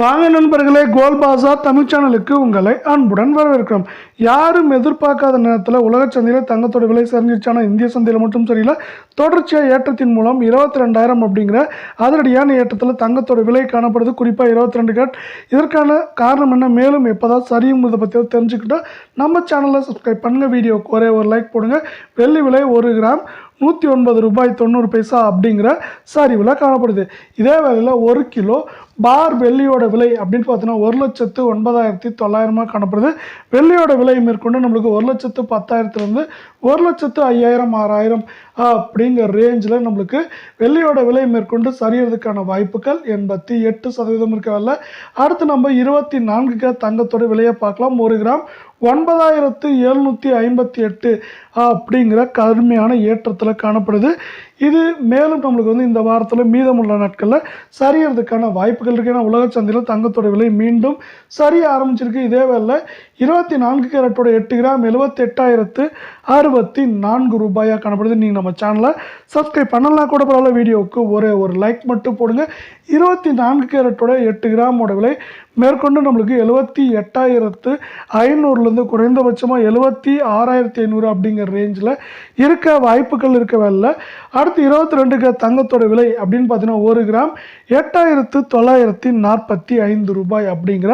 வாங்க நண்பர்களே கோல் பாசா தமிழ் சேனலுக்கு உங்களை அன்புடன் வரவேற்கிறோம். யாரும் எதிர்பார்க்காத நேரத்தில் உலக சந்தையில் தங்கத்தோட விலை சரிஞ்சிருச்சானா இந்திய சந்தையில் மட்டும் சரியில்லை தொடர்ச்சியாக ஏற்றத்தின் மூலம் இருபத்தி ரெண்டாயிரம் அப்படிங்கிற அதிரடியான ஏற்றத்தில் தங்கத்தோட விலை காணப்படுது. குறிப்பாக இருபத்தி ரெண்டு கேட். இதற்கான காரணம் என்ன? மேலும் எப்போதான் சரியுங்கிறத பற்றி தெரிஞ்சுக்கிட்டால் நம்ம சேனலை சப்ஸ்கிரைப் பண்ணுங்கள் வீடியோக்கு ஒரே ஒரு லைக் போடுங்க. வெள்ளி விலை ஒரு கிராம் நூற்றி ஒன்பது ரூபாய் தொண்ணூறு பைசா அப்படிங்கிற சரிவில் காணப்படுது. இதே வேளையில் ஒரு கிலோ பார் வெள்ளியோட விலை அப்படின்னு பார்த்தீங்கன்னா ஒரு லட்சத்து ஒன்பதாயிரத்தி தொள்ளாயிரமாக காணப்படுது. வெள்ளியோட விலை மேற்கொண்டு நம்மளுக்கு ஒரு லட்சத்து பத்தாயிரத்துலேருந்து ஒரு லட்சத்து ஐயாயிரம் ஆறாயிரம் அப்படிங்கிற ரேஞ்சில் நம்மளுக்கு வெள்ளியோட விலை மேற்கொண்டு சரியறதுக்கான வாய்ப்புகள் எண்பத்தி எட்டு சதவீதம் இருக்கவில்ல அடுத்து நம்ம இருபத்தி நான்கு கிலோ தங்கத்தோட விலையை பார்க்கலாம். ஒரு கிராம் ஒன்பதாயிரத்து எழுநூற்றி ஐம்பத்தி எட்டு அப்படிங்கிற கடுமையான ஏற்றத்தில் காணப்படுது. இது மேலும் நம்மளுக்கு வந்து இந்த வாரத்தில் மீதமுள்ள நாட்களில் சரியறதுக்கான வாய்ப்புகள் இருக்குது ஏன்னா உலக சந்தையில் தங்கத்தோட விலை மீண்டும் சரிய ஆரம்பிச்சிருக்கு. இதே வேலை இருபத்தி நான்கு கேரட்டோட எட்டு கிராம் எழுபத்தி எட்டாயிரத்து அறுபத்தி நான்கு ரூபாயாக காணப்படுது. நீங்கள் நம்ம சேனலை சப்ஸ்கிரைப் பண்ணலாம் கூட பரவாயில்ல. வீடியோவுக்கு ஒரே ஒரு லைக் மட்டும் போடுங்க. இருபத்தி நான்கு கேரட்டோட எட்டு கிராமோட விலை மேற்கொண்டு நம்மளுக்கு எழுபத்தி எட்டாயிரத்து வந்து குறைந்தபட்சமாக எழுபத்தி ஆறாயிரத்தி ஐநூறு அப்படிங்கிற ரேஞ்சில் இருக்க வாய்ப்புகள் இருக்கவே இல்லை அடுத்து இருபத்தி ரெண்டு கிராம் தங்கத்தோட விலை அப்படின்னு பார்த்தீங்கன்னா ஒரு கிராம் எட்டாயிரத்து தொள்ளாயிரத்தி நாற்பத்தி ஐந்து ரூபாய் அப்படிங்கிற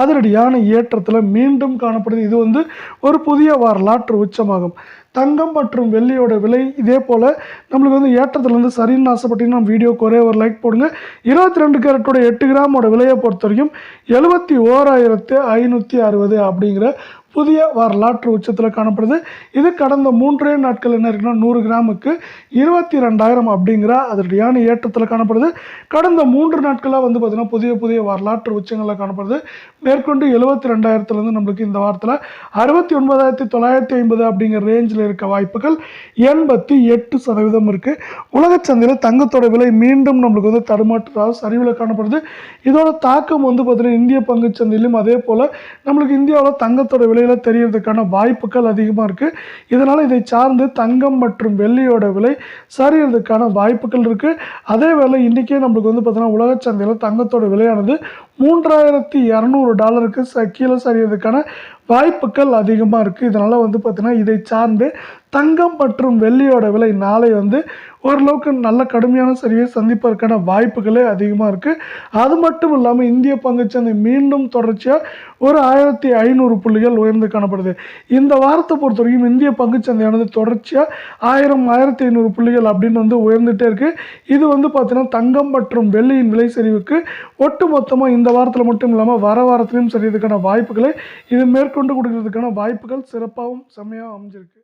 அதிரடியான ஏற்றத்தில் மீண்டும் காணப்படுது. இது வந்து ஒரு புதிய வரலாற்று உச்சமாகும். தங்கம் மற்றும் வெள்ளியோட விலை இதே போல் நம்மளுக்கு வந்து ஏற்றத்துலேருந்து சரின்னு ஆசைப்பட்டீங்கன்னா நம்ம வீடியோக்கு ஒரே ஒரு லைக் போடுங்க. இருபத்தி ரெண்டு கேரட்டோட எட்டு கிராமோட விலையை பொறுத்த வரைக்கும் எழுபத்தி ஓராயிரத்து ஐநூற்றி அறுபது அப்படிங்கிற புதிய வரலாற்று உச்சத்தில் காணப்படுது. இது கடந்த மூன்றே நாட்கள் என்ன இருக்குன்னா நூறு கிராமுக்கு இருபத்தி ரெண்டாயிரம் அப்படிங்கிற அதனுடையான ஏற்றத்தில் காணப்படுது. கடந்த மூன்று நாட்களாக வந்து பார்த்திங்கன்னா புதிய புதிய வரலாற்று உச்சங்களில் காணப்படுது. மேற்கொண்டு எழுபத்தி ரெண்டாயிரத்துலேருந்து நம்மளுக்கு இந்த வாரத்தில் அறுபத்தி ஒன்பதாயிரத்தி தொள்ளாயிரத்தி ஐம்பது அப்படிங்கிற ரேஞ்சில் இருக்க வாய்ப்புகள் எண்பத்தி எட்டு சதவீதம் இருக்குது உலக சந்தையில் தங்கத்தோட விலை மீண்டும் நம்மளுக்கு வந்து தடுமாற்றாக சரிவில் காணப்படுது. இதோட தாக்கம் வந்து பார்த்திங்கன்னா இந்திய பங்குச் சந்தையிலும் அதே போல் நம்மளுக்கு இந்தியாவில் தங்கத்தோட விலையில் தெரியறதுக்கான வாய்ப்புகள் அதிகமாக இருக்குது இதனால் இதை சார்ந்து தங்கம் மற்றும் வெள்ளியோட விலை சரியறதுக்கான வாய்ப்புகள் இருக்குது அதே வேளை இன்றைக்கே நம்மளுக்கு வந்து பார்த்தீங்கன்னா உலக சந்தையில் தங்கத்தோட விலையானது மூன்றாயிரத்தி இரநூறு டாலருக்கு ச கீழே சரியறதுக்கான வாய்ப்புகள் அதிகமாக இருக்குது இதனால் வந்து பார்த்திங்கன்னா இதை சார்ந்து தங்கம் மற்றும் வெள்ளியோட விலை நாளை வந்து ஓரளவுக்கு நல்ல கடுமையான சரிவை சந்திப்பதற்கான வாய்ப்புகளே அதிகமாக இருக்குது அது மட்டும் இல்லாமல் இந்திய பங்குச்சந்தை மீண்டும் தொடர்ச்சியாக ஒரு ஆயிரத்தி ஐநூறு புள்ளிகள் உயர்ந்து காணப்படுது. இந்த வாரத்தை பொறுத்த வரைக்கும் இந்திய பங்குச்சந்தையானது தொடர்ச்சியாக ஆயிரம் ஆயிரத்தி ஐநூறு புள்ளிகள் அப்படின்னு வந்து உயர்ந்துகிட்டே இருக்குது இது வந்து பார்த்திங்கன்னா தங்கம் மற்றும் வெள்ளியின் விலை சரிவுக்கு ஒட்டு மொத்தமாக இந்த வாரத்தில் மட்டும் இல்லாமல் வர வாரத்துலையும் சரி இதுக்கான வாய்ப்புகளை இது மேற்கொண்டு கொடுக்கறதுக்கான வாய்ப்புகள் சிறப்பாகவும் செம்மையாக அமைஞ்சிருக்கு.